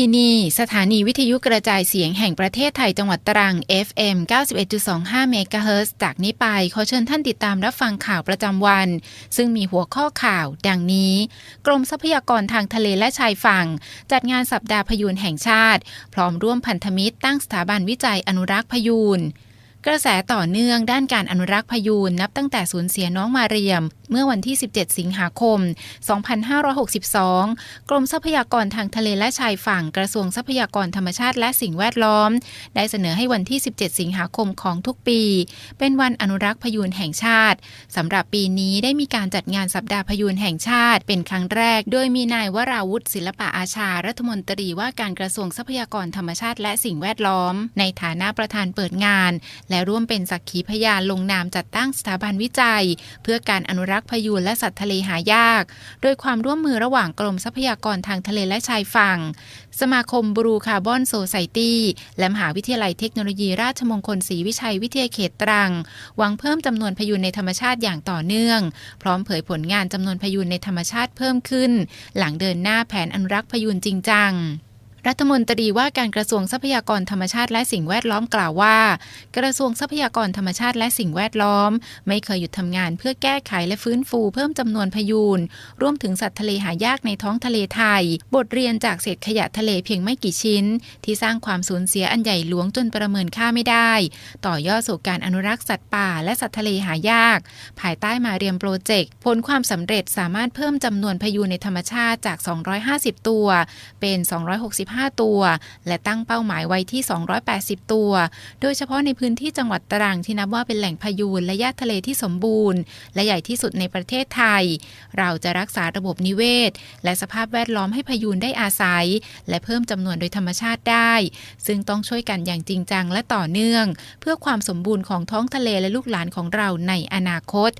ที่นี่ สถานีวิทยุกระจายเสียงแห่งประเทศไทยจังหวัดตรัง FM 91.25 เมกะเฮิรตซ์จากนี้ไป ขอเชิญท่านติดตามรับฟังข่าวประจำวัน ซึ่งมีหัวข้อข่าว ดังนี้ กรมทรัพยากรทางทะเลและชายฝั่ง จัดงานสัปดาห์พยูนแห่งชาติ พร้อมร่วมพันธมิตรตั้งสถาบันวิจัยอนุรักษ์พยูนกระแสต่อเนื่องด้านการอนุรักษ์พยูนนับตั้งแต่สูญเสียน้องมาเรียมเมื่อวันที่ 17 สิงหาคม 2562 กรมทรัพยากรทางทะเลและชายฝั่งกระทรวงทรัพยากรธรรมชาติและสิ่งแวดล้อม ได้เสนอให้วันที่ 17 สิงหาคมของทุกปี เป็นวันอนุรักษ์พยูนแห่งชาติสำหรับปีนี้ได้มีการจัดงานสัปดาห์พยูนแห่งชาติ เป็นครั้งแรก โดยมีนายวราวุฒิศิลปะอาชา รัฐมนตรีว่าการกระทรวงทรัพยากรธรรมชาติและสิ่งแวดล้อม ในฐานะประธานเปิดงาน และร่วมเป็นสักขีพยานลงนามจัดตั้งสถาบันวิจัย เพื่อการอนุรักษ์รักพยูนและสัตว์ทะเลหายาก โดยความร่วมมือระหว่างกรมทรัพยากรทางทะเลและชายฝั่ง สมาคมบรูคาร์บอนโซไซตี้และมหาวิทยาลัยเทคโนโลยีราชมงคลศรีวิชัยวิทยาเขตตรัง หวังเพิ่มจำนวนพยูนในธรรมชาติอย่างต่อเนื่อง พร้อมเผยผลงานจำนวนพยูนในธรรมชาติเพิ่มขึ้น หลังเดินหน้าแผนอนุรักษ์พยูนจริงจัง รัฐมนตรีว่าการกระทรวงทรัพยากรธรรมชาติและสิ่งแวดล้อมกล่าวว่า กระทรวงทรัพยากรธรรมชาติและสิ่งแวดล้อม ไม่เคยหยุดทำงานเพื่อแก้ไขและฟื้นฟูเพิ่มจำนวนพยูนรวมถึงสัตว์ทะเลหายากในท้องทะเลไทย บทเรียนจากเศษขยะทะเลเพียงไม่กี่ชิ้น ที่สร้างความสูญเสียอันใหญ่หลวงจนประเมินค่าไม่ได้ ต่อยอดสู่การอนุรักษ์สัตว์ป่า และสัตว์ทะเลหายาก ภายใต้มาเรียมโปรเจกต์ผลความสำเร็จสามารถเพิ่มจำนวนพยูนในธรรมชาติจาก 250 ตัว เป็น 265 5 ตัว และตั้งเป้าหมายไว้ที่ 280 ตัว โดยเฉพาะในพื้นที่จังหวัดตรังที่นับว่าเป็นแหล่งพายูนและย่าทะเลที่สมบูรณ์ และใหญ่ที่สุดในประเทศไทย เราจะรักษาระบบนิเวศ และสภาพแวดล้อมให้พายูนได้อาศัย และเพิ่มจำนวนโดยธรรมชาติได้ ซึ่งต้องช่วยกันอย่างจริงจังและต่อเนื่อง เพื่อความสมบูรณ์ของท้องทะเลและลูกหลานของเราในอนาคต